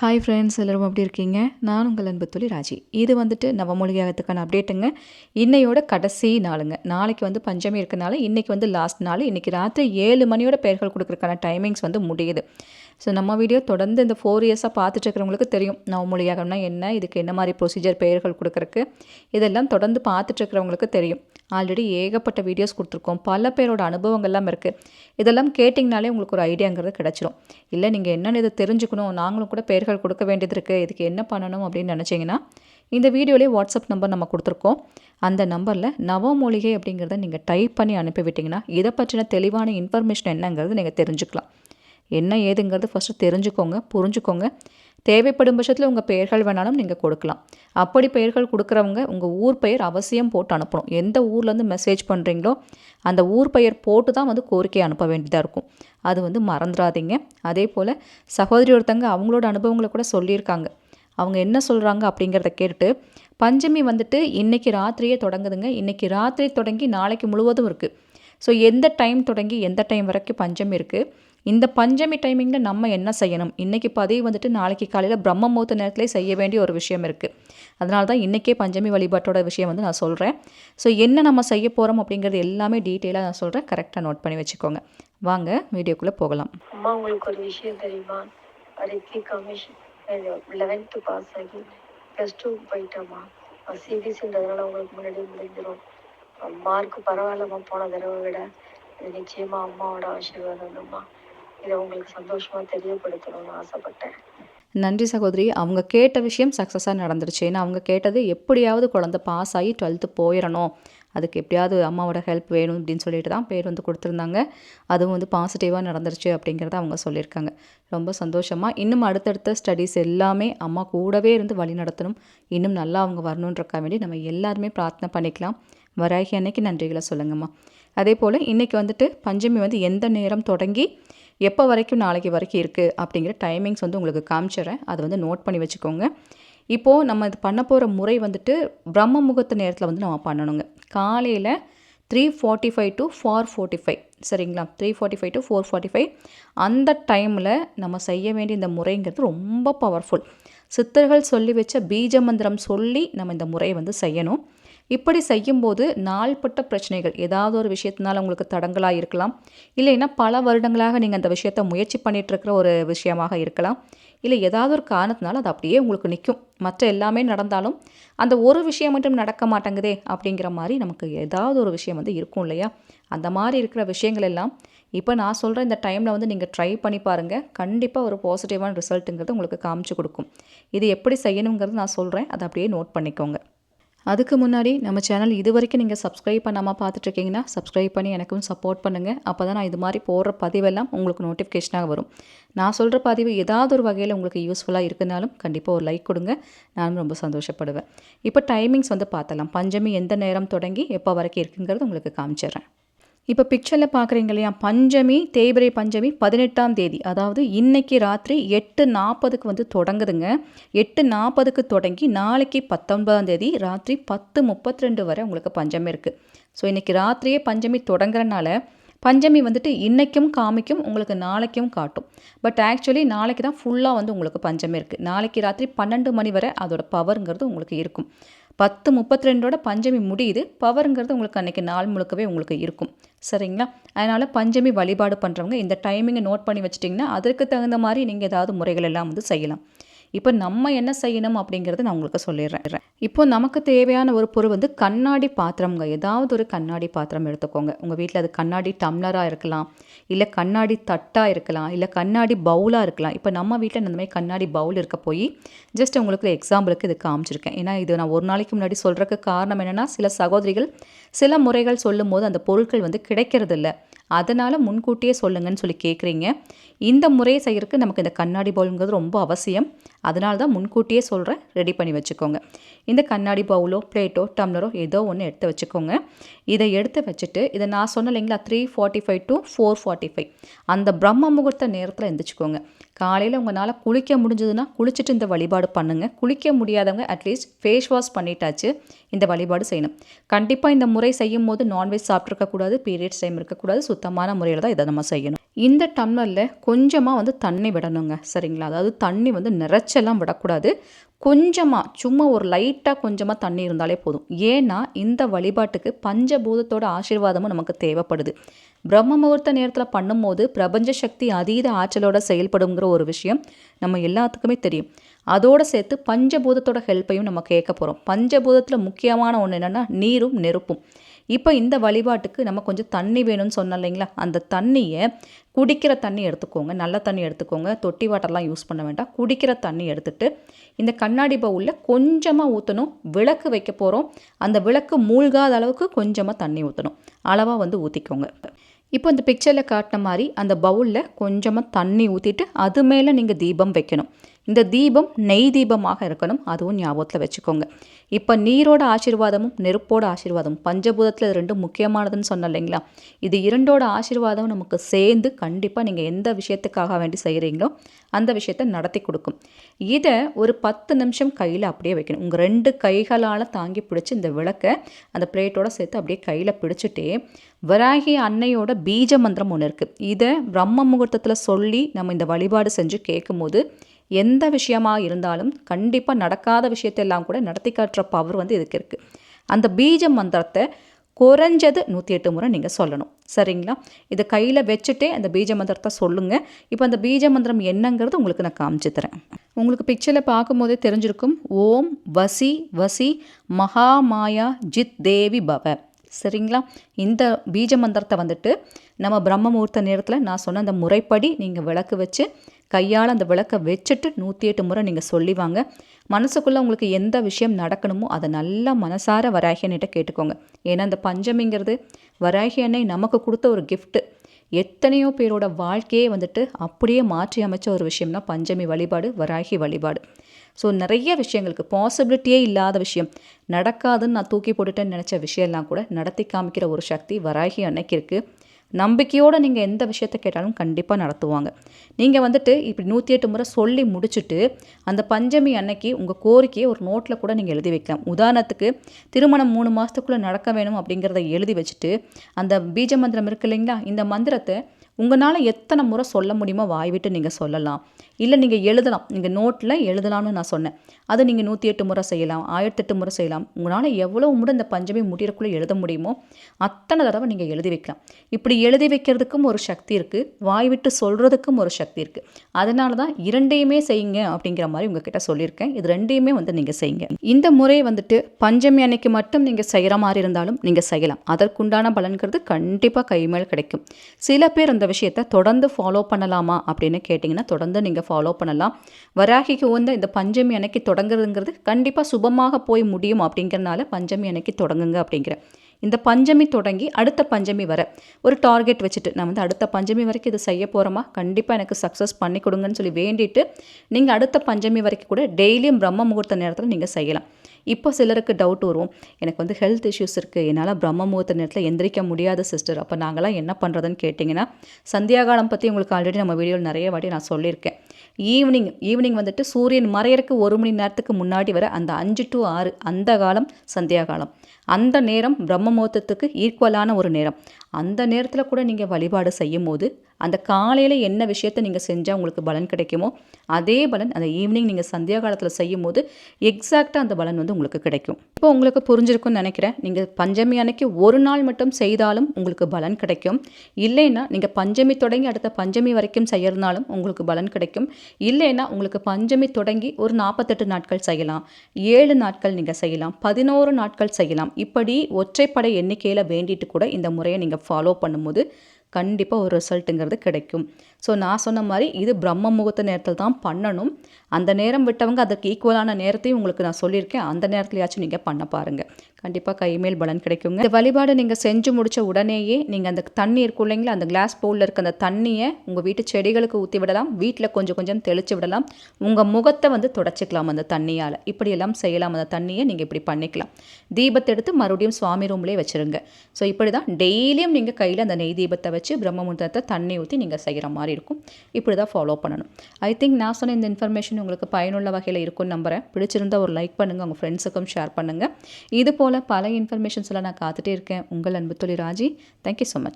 Hi friends எல்லோரும் எப்படி இருக்கீங்க? நான் உங்கள் அன்பு தொழில் ராஜி. இது வந்துட்டு நவமொழியாகத்துக்கான அப்டேட்டுங்க இன்னையோட கடைசி நாளுங்க. நாளைக்கு வந்து பஞ்சமி இருக்கனால இன்றைக்கி வந்து லாஸ்ட் நாள். இன்றைக்கி ராத்திரி ஏழு மணியோட பெயர்கள் கொடுக்குறக்கான டைமிங்ஸ் வந்து முடியுது. ஸோ நம்ம வீடியோ தொடர்ந்து இந்த ஃபோர் இயர்ஸாக பார்த்துட்டு இருக்கிறவங்களுக்கு தெரியும். நவமொழியாகம்னா என்ன இதுக்கு என்ன மாதிரி ப்ரொசீஜர் பெயர்கள் கொடுக்குறக்கு இதெல்லாம் தொடர்ந்து பார்த்துட்டு இருக்கிறவங்களுக்கு தெரியும். ஆல்ரெடி ஏகப்பட்ட வீடியோஸ் கொடுத்துருக்கோம். பல பேரோட அனுபவங்கள்லாம் இருக்குது இதெல்லாம் கேட்டிங்கனாலே உங்களுக்கு ஒரு ஐடியாங்கிறது கிடச்சிரும். இல்லை நீங்கள் என்னென்னு இதை தெரிஞ்சுக்கணும். நாங்களும் கூட பெயர்கள் கொடுக்க வேண்டியது இருக்குது இதுக்கு என்ன பண்ணணும் அப்படின்னு நினச்சிங்கன்னா இந்த வீடியோலேயே வாட்ஸ்அப் நம்பர் நம்ம கொடுத்துருக்கோம். அந்த நம்பரில் நவமூலிகை அப்படிங்கிறத நீங்கள் டைப் பண்ணி அனுப்பிவிட்டிங்கன்னா இதை பற்றின தெளிவான இன்ஃபர்மேஷன் என்னங்கிறது நீங்கள் தெரிஞ்சுக்கலாம். என்ன ஏதுங்கிறது ஃபஸ்ட்டு தெரிஞ்சுக்கோங்க புரிஞ்சுக்கோங்க. தேவைப்படும் பட்சத்தில் உங்கள் பெயர்கள் வேணாலும் நீங்கள் கொடுக்கலாம். அப்படி பெயர்கள் கொடுக்குறவங்க உங்கள் ஊர் பெயர் அவசியம் போட்டு அனுப்பணும். எந்த ஊர்லேருந்து மெசேஜ் பண்ணுறீங்களோ அந்த ஊர் பெயர் போட்டு தான் வந்து கோரிக்கை அனுப்ப வேண்டியதாக இருக்கும். அது வந்து மறந்துடாதீங்க. அதே போல் சகோதரி ஒருத்தங்க அவங்களோட அனுபவங்களை கூட சொல்லியிருக்காங்க. அவங்க என்ன சொல்கிறாங்க அப்படிங்கிறத கேட்டுட்டு பஞ்சமி வந்துட்டு இன்றைக்கி ராத்திரியே தொடங்குதுங்க. இன்றைக்கி ராத்திரி தொடங்கி நாளைக்கு முழுவதும் இருக்குது ஸோ எந்த டைம் தொடங்கி எந்த டைம் வரைக்கும் பஞ்சமி இருக்குது இந்த பஞ்சமி டைமிங்கில் நம்ம என்ன செய்யணும்? இன்றைக்கி பதிவு வந்துட்டு நாளைக்கு காலையில் பிரம்ம முகூர்த்த நேரத்திலே செய்ய வேண்டிய ஒரு விஷயம் இருக்குது அதனால தான் இன்றைக்கே பஞ்சமி வழிபாட்டோட விஷயம் வந்து நான் சொல்கிறேன் ஸோ என்ன நம்ம செய்ய போகிறோம் அப்படிங்கிறது எல்லாமே டீட்டெயிலாக நான் சொல்கிறேன் கரெக்டாக நோட் பண்ணி வச்சுக்கோங்க. வாங்க வீடியோக்குள்ளே போகலாம். அம்மா உங்களுக்கு ஒரு விஷயம் தெரியுமா? அடுத்து கமிஷன் லெவன்த்து பாஸ் ஆகி ப்ளஸ் டூ போயிட்டோம்மா. சிபிசின்றதுனால உங்களுக்கு முன்னாடி முடிஞ்சிடும் மார்க் பரவாயில்லம்மா போன தடவை விட. நிச்சயமாக நிச்சயமா அம்மாவோட ஆசீர்வாதம் அம்மா இதை உங்களுக்கு சந்தோஷமா தெரியப்படுத்தணும்னு ஆசைப்பட்டேன். நன்றி சகோதரி. அவங்க கேட்ட விஷயம் சக்ஸஸாக நடந்துருச்சு ஏன்னா அவங்க கேட்டது எப்படியாவது குழந்த பாஸ் ஆகி டுவெல்த்து போயிடணும். அதுக்கு எப்படியாவது அம்மாவோட ஹெல்ப் வேணும் அப்படின்னு சொல்லிட்டு தான் பேர் வந்து கொடுத்துருந்தாங்க. அதுவும் வந்து பாசிட்டிவாக நடந்துருச்சு அப்படிங்கிறத அவங்க சொல்லியிருக்காங்க. ரொம்ப சந்தோஷமாக இன்னும் அடுத்தடுத்த ஸ்டடீஸ் எல்லாமே அம்மா கூடவே இருந்து வழி நடத்தணும். இன்னும் நல்லா அவங்க வரணுன்றக்கா வேண்டி நம்ம எல்லாருமே பிரார்த்தனை பண்ணிக்கலாம். வராகி அன்னைக்கு நன்றிகளை சொல்லுங்கம்மா. அதே போல் இன்றைக்கி வந்துட்டு பஞ்சமி வந்து எந்த நேரம் தொடங்கி எப்போ வரைக்கும் நாளைக்கு வரைக்கும் இருக்குது அப்படிங்கிற டைமிங்ஸ் வந்து உங்களுக்கு காமிச்சிடுறேன். அதை வந்து நோட் பண்ணி வச்சுக்கோங்க. இப்போது நம்ம இது பண்ண போகிற முறை வந்துட்டு பிரம்ம முகூர்த்த நேரத்தில் வந்து நம்ம பண்ணணுங்க. காலையில் three forty five to four forty five சரிங்களா? Three forty five to four forty five அந்த டைமில் நம்ம செய்ய வேண்டிய இந்த முறைங்கிறது ரொம்ப பவர்ஃபுல் சித்தர்கள் சொல்லி வச்ச பீஜ மந்திரம் சொல்லி நம்ம இந்த முறையை வந்து செய்யணும். இப்படி செய்யும்போது நாள்பட்ட பிரச்சனைகள் ஏதாவது ஒரு விஷயத்தினால உங்களுக்கு தடங்களாக இருக்கலாம். இல்லைன்னா பல வருடங்களாக நீங்கள் அந்த விஷயத்த முயற்சி பண்ணிகிட்ருக்கிற ஒரு விஷயமாக இருக்கலாம். இல்லை ஏதாவது ஒரு காரணத்தினால அது அப்படியே உங்களுக்கு நிற்கும். மற்ற எல்லாமே நடந்தாலும் அந்த ஒரு விஷயம் மட்டும் நடக்க மாட்டேங்குதே அப்படிங்கிற மாதிரி நமக்கு ஏதாவது ஒரு விஷயம் வந்து இருக்கும் இல்லையா? அந்த மாதிரி இருக்கிற விஷயங்கள் எல்லாம் இப்போ நான் சொல்கிற இந்த டைமில் வந்து நீங்கள் ட்ரை பண்ணி பாருங்கள். கண்டிப்பாக ஒரு பாசிட்டிவான ரிசல்ட்டுங்கிறது உங்களுக்கு காமிச்சு கொடுக்கும். இது எப்படி செய்யணுங்கிறது நான் சொல்கிறேன். அதை அப்படியே நோட் பண்ணிக்கோங்க. அதுக்கு முன்னாடி நம்ம சேனல் இது வரைக்கும் நீங்கள் சப்ஸ்கிரைப் பண்ணாமல் பார்த்துட்ருக்கீங்கன்னா சப்ஸ்கிரைப் பண்ணி எனக்கும் சப்போர்ட் பண்ணுங்கள் அப்போ தான் நான் இது மாதிரி போடுற பதிவெல்லாம் உங்களுக்கு நோட்டிஃபிகேஷனாக வரும். நான் சொல்கிற பதிவு ஏதாவது ஒரு வகையில் உங்களுக்கு யூஸ்ஃபுல்லாக இருக்குனாலும் கண்டிப்பாக ஒரு லைக் கொடுங்க. நானும் ரொம்ப சந்தோஷப்படுவேன். இப்போ டைமிங்ஸ் வந்து பார்த்தலாம் பஞ்சமி எந்த நேரம் தொடங்கி எப்போ வரைக்கும் இருக்குங்கிறது உங்களுக்கு காமிச்சிடுறேன். இப்போ பிக்சரில் பார்க்குறீங்க இல்லையா? பஞ்சமி தேய்பிரை பஞ்சமி பதினெட்டாம் தேதி. அதாவது இன்னைக்கு ராத்திரி எட்டு நாற்பதுக்கு வந்து தொடங்குதுங்க. எட்டு நாற்பதுக்கு தொடங்கி நாளைக்கு பத்தொன்பதாம் தேதி ராத்திரி பத்து முப்பத்தி ரெண்டு வரை உங்களுக்கு பஞ்சமி இருக்குது ஸோ இன்றைக்கி ராத்திரியே பஞ்சமி தொடங்குறனால பஞ்சமி வந்துட்டு இன்றைக்கும் காமிக்கும் உங்களுக்கு நாளைக்கும் காட்டும். பட் ஆக்சுவலி நாளைக்கு தான் ஃபுல்லாக வந்து உங்களுக்கு பஞ்சமி இருக்குது நாளைக்கு ராத்திரி பன்னெண்டு மணி வரை அதோட பவருங்கிறது உங்களுக்கு இருக்கும். பத்து முப்பத்தி ரெண்டோட பஞ்சமி முடியுது. பவருங்கிறது உங்களுக்கு அன்றைக்கி நாள் முழுக்கவே உங்களுக்கு இருக்கும். சரிங்களா? அதனால் பஞ்சமி வழிபாடு பண்ணுறவங்க இந்த டைமிங்கை நோட் பண்ணி வச்சிட்டிங்கன்னா அதற்கு தகுந்த மாதிரி நீங்கள் ஏதாவது முறைகள் எல்லாம் வந்து செய்யலாம். இப்போ நம்ம என்ன செய்யணும் அப்படிங்கிறத நான் உங்களுக்கு சொல்லிடுறேன். இப்போ நமக்கு தேவையான ஒரு பொருள் வந்து கண்ணாடி பாத்திரம்ங்க. ஏதாவது ஒரு கண்ணாடி பாத்திரம் எடுத்துக்கோங்க. உங்கள் வீட்டில் அது கண்ணாடி டம்ளராக இருக்கலாம் இல்லை கண்ணாடி தட்டாக இருக்கலாம் இல்லை கண்ணாடி பவுலாக இருக்கலாம். இப்போ நம்ம வீட்டில் இந்த மாதிரி கண்ணாடி பவுல் இருக்க போய் ஜஸ்ட் உங்களுக்கு எக்ஸாம்பிளுக்கு இது காமிச்சிருக்கேன். ஏன்னா இது நான் ஒரு நாளைக்கு முன்னாடி சொல்கிறதுக்கு காரணம் என்னென்னா சில சகோதரிகள் சில முறைகள் சொல்லும் போது அந்த பொருட்கள் வந்து கிடைக்கிறதில்ல. அதனால் முன்கூட்டியே சொல்லுங்கன்னு சொல்லி கேட்குறீங்க இந்த முறையை செய்கிறதுக்கு நமக்கு இந்த கண்ணாடி பவுலுங்கிறது ரொம்ப அவசியம். அதனால தான் முன்கூட்டியே சொல்கிறேன் ரெடி பண்ணி வச்சுக்கோங்க. இந்த கண்ணாடி பவுலோ பிளேட்டோ டம்ளரோ ஏதோ ஒன்று எடுத்து வச்சுக்கோங்க. இதை எடுத்து வச்சுட்டு இதை நான் சொன்ன இல்லைங்களா three forty five to four forty five அந்த பிரம்ம முகூர்த்த நேரத்தில் எழுந்திரிச்சிக்கோங்க காலையில் உங்களால் குளிக்க முடிஞ்சதுன்னா குளிச்சுட்டு இந்த வழிபாடு பண்ணுங்கள் குளிக்க முடியாதவங்க அட்லீஸ்ட் ஃபேஸ் வாஷ் பண்ணிட்டாச்சு இந்த வழிபாடு செய்யணும். கண்டிப்பாக இந்த முறை செய்யும் போது நான்வெஜ் சாப்பிட்ருக்கக்கூடாது பீரியட்ஸ் டைம் இருக்கக்கூடாது சுத்தமான முறையில் தான் இதை நம்ம செய்யணும். இந்த டம்ளரில் கொஞ்சமாக வந்து தண்ணி விடணுங்க சரிங்களா? அதாவது தண்ணி வந்து நிறைச்செல்லாம் விடக்கூடாது. கொஞ்சமாக சும்மா ஒரு லைட்டாக கொஞ்சமாக தண்ணி இருந்தாலே போதும். ஏன்னா இந்த வழிபாட்டுக்கு பஞ்சபூதத்தோட ஆசீர்வாதமும் நமக்கு தேவைப்படுது. பிரம்ம முகூர்த்த நேரத்தில் பண்ணும்போது பிரபஞ்ச சக்தி அதீத ஆற்றலோட செயல்படுங்கிற ஒரு விஷயம் நம்ம எல்லாத்துக்குமே தெரியும். அதோடு சேர்த்து பஞ்சபூதத்தோட ஹெல்ப்பையும் நம்ம கேட்க போகிறோம் பஞ்சபூதத்தில் முக்கியமான ஒன்று என்னென்னா நீரும் நெருப்பும். இப்போ இந்த வழிபாட்டுக்கு நம்ம கொஞ்சம் தண்ணி வேணும்னு சொன்னோம் இல்லைங்களா? அந்த தண்ணியை குடிக்கிற தண்ணி எடுத்துக்கோங்க. நல்ல தண்ணி எடுத்துக்கோங்க. தொட்டி வாட்டர்லாம் யூஸ் பண்ண வேண்டாம். குடிக்கிற தண்ணி எடுத்துட்டு இந்த கண்ணாடி பவுலில் கொஞ்சமாக ஊற்றணும் விளக்கு வைக்க போகிறோம் அந்த விளக்கு மூழ்காத அளவுக்கு கொஞ்சமாக தண்ணி ஊற்றணும் அளவாக வந்து ஊற்றிக்கோங்க இப்போ இந்த பிக்சரில் காட்டின மாதிரி அந்த பவுலில் கொஞ்சமாக தண்ணி ஊற்றிட்டு அது மேலே நீங்கள் தீபம் வைக்கணும். இந்த தீபம் நெய் தீபமாக இருக்கணும் அதுவும் ஞாபகத்தில் வச்சுக்கோங்க. இப்போ நீரோட ஆசீர்வாதமும் நெருப்போட ஆசீர்வாதமும் பஞ்சபூதத்தில் இது ரெண்டும் முக்கியமானதுன்னு சொன்னேன் இல்லைங்களா? இது இரண்டோட ஆசீர்வாதம் நமக்கு சேர்ந்து கண்டிப்பாக நீங்கள் எந்த விஷயத்துக்காக வேண்டி செய்கிறீங்களோ அந்த விஷயத்தை நடத்தி கொடுக்கும். இதை ஒரு பத்து நிமிஷம் கையில் அப்படியே வைக்கணும். உங்கள் ரெண்டு கைகளால் தாங்கி பிடிச்சி இந்த விளக்கை அந்த பிளேட்டோட சேர்த்து அப்படியே கையில் பிடிச்சிட்டே வராகி அன்னையோட பீஜ மந்திரம் ஒன்று இருக்குது இதை பிரம்ம முகூர்த்தத்தில் சொல்லி நம்ம இந்த வழிபாடு செஞ்சு கேட்கும்போது எந்த விஷயமாக இருந்தாலும் கண்டிப்பாக நடக்காத விஷயத்தெல்லாம் கூட நடத்தி காட்டுற பவர் வந்து இதுக்கு இருக்குது அந்த பீஜ மந்திரத்தை குறைஞ்சது நூற்றி எட்டு முறை நீங்கள் சொல்லணும். சரிங்களா? இதை கையில் வச்சுட்டே அந்த பீஜ மந்திரத்தை சொல்லுங்கள் இப்போ அந்த பீஜ மந்திரம் என்னங்கிறது உங்களுக்கு நான் காமிச்சு தரேன். உங்களுக்கு பிக்சரில் பார்க்கும்போதே தெரிஞ்சிருக்கும். ஓம் வசி வசி மகாமாயா ஜித் தேவி பவ. சரிங்களா? இந்த பீஜ மந்திரத்தை வந்துட்டு நம்ம பிரம்ம முகூர்த்த நேரத்தில் நான் சொன்ன அந்த முறைப்படி நீங்கள் விளக்கு வச்சு கையால் அந்த விளக்கை வச்சுட்டு நூற்றி எட்டு முறை நீங்கள் சொல்லிவாங்க. மனசுக்குள்ளே உங்களுக்கு எந்த விஷயம் நடக்கணுமோ அதை நல்லா மனசார வராகி அன்னைகிட்ட கேட்டுக்கோங்க. ஏன்னா அந்த பஞ்சமிங்கிறது வராகி அன்னை நமக்கு கொடுத்த ஒரு கிஃப்ட்டு எத்தனையோ பேரோட வாழ்க்கையே வந்துட்டு அப்படியே மாற்றி அமைச்ச ஒரு விஷயம்னா பஞ்சமி வழிபாடு வராகி வழிபாடு. ஸோ நிறைய விஷயங்களுக்கு பாசிபிலிட்டியே இல்லாத விஷயம். நடக்காதுன்னு நான் தூக்கி போட்டுட்டேன்னு நினச்ச விஷயம்லாம் கூட நடத்தி காமிக்கிற ஒரு சக்தி வராகி அன்னைக்கு இருக்குது நம்பிக்கையோடு நீங்கள் எந்த விஷயத்தை கேட்டாலும் கண்டிப்பாக நடத்துவாங்க. நீங்கள் வந்துட்டு இப்படி நூற்றி எட்டு முறை சொல்லி முடிச்சுட்டு அந்த பஞ்சமி அன்னைக்கு உங்கள் கோரிக்கையை ஒரு நோட்டில் கூட நீங்கள் எழுதி வைக்கலாம். உதாரணத்துக்கு திருமணம் மூணு மாதத்துக்குள்ளே நடக்க வேணும் அப்படிங்கிறத எழுதி வச்சுட்டு அந்த பீஜ மந்திரம் இருக்கு இல்லைங்களா? இந்த மந்திரத்தை உங்களால் எத்தனை முறை சொல்ல முடியுமோ வாய் விட்டு நீங்கள் சொல்லலாம். இல்லை நீங்கள் எழுதலாம். நீங்கள் நோட்டில் எழுதலாம்னு நான் சொன்னேன். அதை நீங்கள் நூற்றி எட்டு முறை செய்யலாம் ஆயிரத்தெட்டு முறை செய்யலாம். உங்களால் எவ்வளோ முறை இந்த பஞ்சமி முடியறக்குள்ளே எழுத முடியுமோ அத்தனை தடவை நீங்கள் எழுதி வைக்கலாம். இப்படி எழுதி வைக்கிறதுக்கும் ஒரு சக்தி இருக்குது வாய் விட்டு சொல்கிறதுக்கும் ஒரு சக்தி இருக்குது அதனால தான் இரண்டையுமே செய்யுங்க அப்படிங்கிற மாதிரி உங்ககிட்ட சொல்லியிருக்கேன். இது ரெண்டையுமே வந்து நீங்கள் செய்யுங்க. இந்த முறை வந்துட்டு பஞ்சமி அன்னைக்கு மட்டும் நீங்கள் செய்கிற மாதிரி இருந்தாலும் நீங்கள் செய்யலாம். அதற்குண்டான பலன்கிறது கண்டிப்பாக கைமேல் கிடைக்கும். சில பேர் அந்த விஷயத்தை தொடர்ந்து ஃபாலோ பண்ணலாமா அப்படின்னு கேட்டிங்கன்னா தொடர்ந்து நீங்கள் ஃபாலோ பண்ணலாம். வராகிக்கு உந்த இந்த பஞ்சமி அன்னைக்கு தொடங்குறதுங்கிறது கண்டிப்பாக சுபமாக போய் முடியும் அப்படிங்கிறனால பஞ்சமி அன்னைக்கு தொடங்குங்க அப்படிங்கிற. இந்த பஞ்சமி தொடங்கி அடுத்த பஞ்சமி வர ஒரு டார்கெட் வச்சுட்டு நான் வந்து அடுத்த பஞ்சமி வரைக்கும் இது செய்ய போகிறோமா கண்டிப்பாக எனக்கு சக்ஸஸ் பண்ணி கொடுங்கன்னு சொல்லி வேண்டிட்டு நீங்கள் அடுத்த பஞ்சமி வரைக்கும் கூட டெய்லியும் பிரம்ம முகூர்த்த நேரத்தில் நீங்கள் செய்யலாம். இப்போ சிலருக்கு டவுட் வரும். எனக்கு வந்து ஹெல்த் இஷ்யூஸ் இருக்குது என்னால் பிரம்ம முகூர்த்த நேரத்தில் எந்திரிக்க முடியாத சிஸ்டர் அப்போ நாங்களாம் என்ன பண்ணுறதுன்னு கேட்டிங்கன்னா சந்தியாகாலம் பற்றி உங்களுக்கு ஆல்ரெடி நம்ம வீடியோவில் நிறைய வாட்டி நான் சொல்லியிருக்கேன். ஈவினிங் ஈவினிங் வந்துட்டு சூரியன் மறையறக்கு ஒரு மணி நேரத்துக்கு முன்னாடி வர அந்த அஞ்சு டு ஆறு அந்த காலம் சந்தியா காலம். அந்த நேரம் பிரம்ம முகூர்த்தத்துக்கு ஈக்குவலான ஒரு நேரம். அந்த நேரத்தில் கூட நீங்கள் வழிபாடு செய்யும் போது அந்த காலையில் என்ன விஷயத்தை நீங்கள் செஞ்சால் உங்களுக்கு பலன் கிடைக்குமோ அதே பலன் அந்த ஈவினிங் நீங்கள் சந்தியா காலத்தில் செய்யும் போது எக்ஸாக்டாக அந்த பலன் வந்து உங்களுக்கு கிடைக்கும். இப்போ உங்களுக்கு புரிஞ்சிருக்கும்னு நினைக்கிறேன். நீங்கள் பஞ்சமி அன்னைக்கு ஒரு நாள் மட்டும் செய்தாலும் உங்களுக்கு பலன் கிடைக்கும். இல்லைன்னா நீங்கள் பஞ்சமி தொடங்கி அடுத்த பஞ்சமி வரைக்கும் செய்யறதுனாலும் உங்களுக்கு பலன் கிடைக்கும். இல்லைன்னா உங்களுக்கு பஞ்சமி தொடங்கி ஒரு நாற்பத்தெட்டு நாட்கள் செய்யலாம். ஏழு நாட்கள் நீங்கள் செய்யலாம். பதினோரு நாட்கள் செய்யலாம். இப்படி ஒற்றைப்படை எண்ணிக்கையில் வேண்டிட்டு கூட இந்த முறையை நீங்கள் ஃபாலோ பண்ணும்போது கண்டிப்பாக ஒரு ரிசல்ட்டுங்கிறது கிடைக்கும். ஸோ நான் சொன்ன மாதிரி இது பிரம்ம முகூர்த்த நேரத்தில் தான் பண்ணணும். அந்த நேரம் விட்டவங்க அதற்கு ஈக்குவலான நேரத்தையும் உங்களுக்கு நான் சொல்லியிருக்கேன். அந்த நேரத்துலையாச்சும் நீங்கள் பண்ண பாருங்கள் கண்டிப்பாக கைமேல் பலன் கிடைக்குங்க. இந்த வழிபாடு நீங்கள் செஞ்சு முடித்த உடனேயே நீங்கள் அந்த தண்ணி இருக்கும் இல்லைங்களா? அந்த கிளாஸ் பவுலில் இருக்க அந்த தண்ணியை உங்கள் வீட்டு செடிகளுக்கு ஊற்றி விடலாம். வீட்டில் கொஞ்சம் கொஞ்சம் தெளித்து விடலாம். உங்கள் முகத்தை வந்து தொடச்சிக்கலாம் அந்த தண்ணியால். இப்படியெல்லாம் செய்யலாம். அந்த தண்ணியை நீங்கள் இப்படி பண்ணிக்கலாம். தீபத்தை எடுத்து மறுபடியும் சுவாமி ரூம்லேயே வச்சுருங்க. ஸோ இப்படி தான் டெய்லியும் நீங்கள் கையில் அந்த நெய் தீபத்தை வச்சு பிரம்ம முகூர்த்தத்தை தண்ணி ஊற்றி நீங்கள் செய்கிற மாதிரி இருக்கும். இப்படி தான் ஃபாலோ பண்ணணும். ஐ திங்க் நான் சொன்ன இந்த இன்ஃபர்மேஷன் உங்களுக்கு பயனுள்ள வகையில் இருக்கும்னு நம்புகிறேன் பிடிச்சிருந்தா ஒரு லைக் பண்ணுங்கள் உங்கள் ஃப்ரெண்ட்ஸுக்கும் ஷேர் பண்ணுங்கள் இது போல் பல இன்ஃபர்மேஷன்ஸ் எல்லாம் நான் காத்துட்டே இருக்கேன். உங்கள் அன்பு தொழில் ராஜி. Thank you so much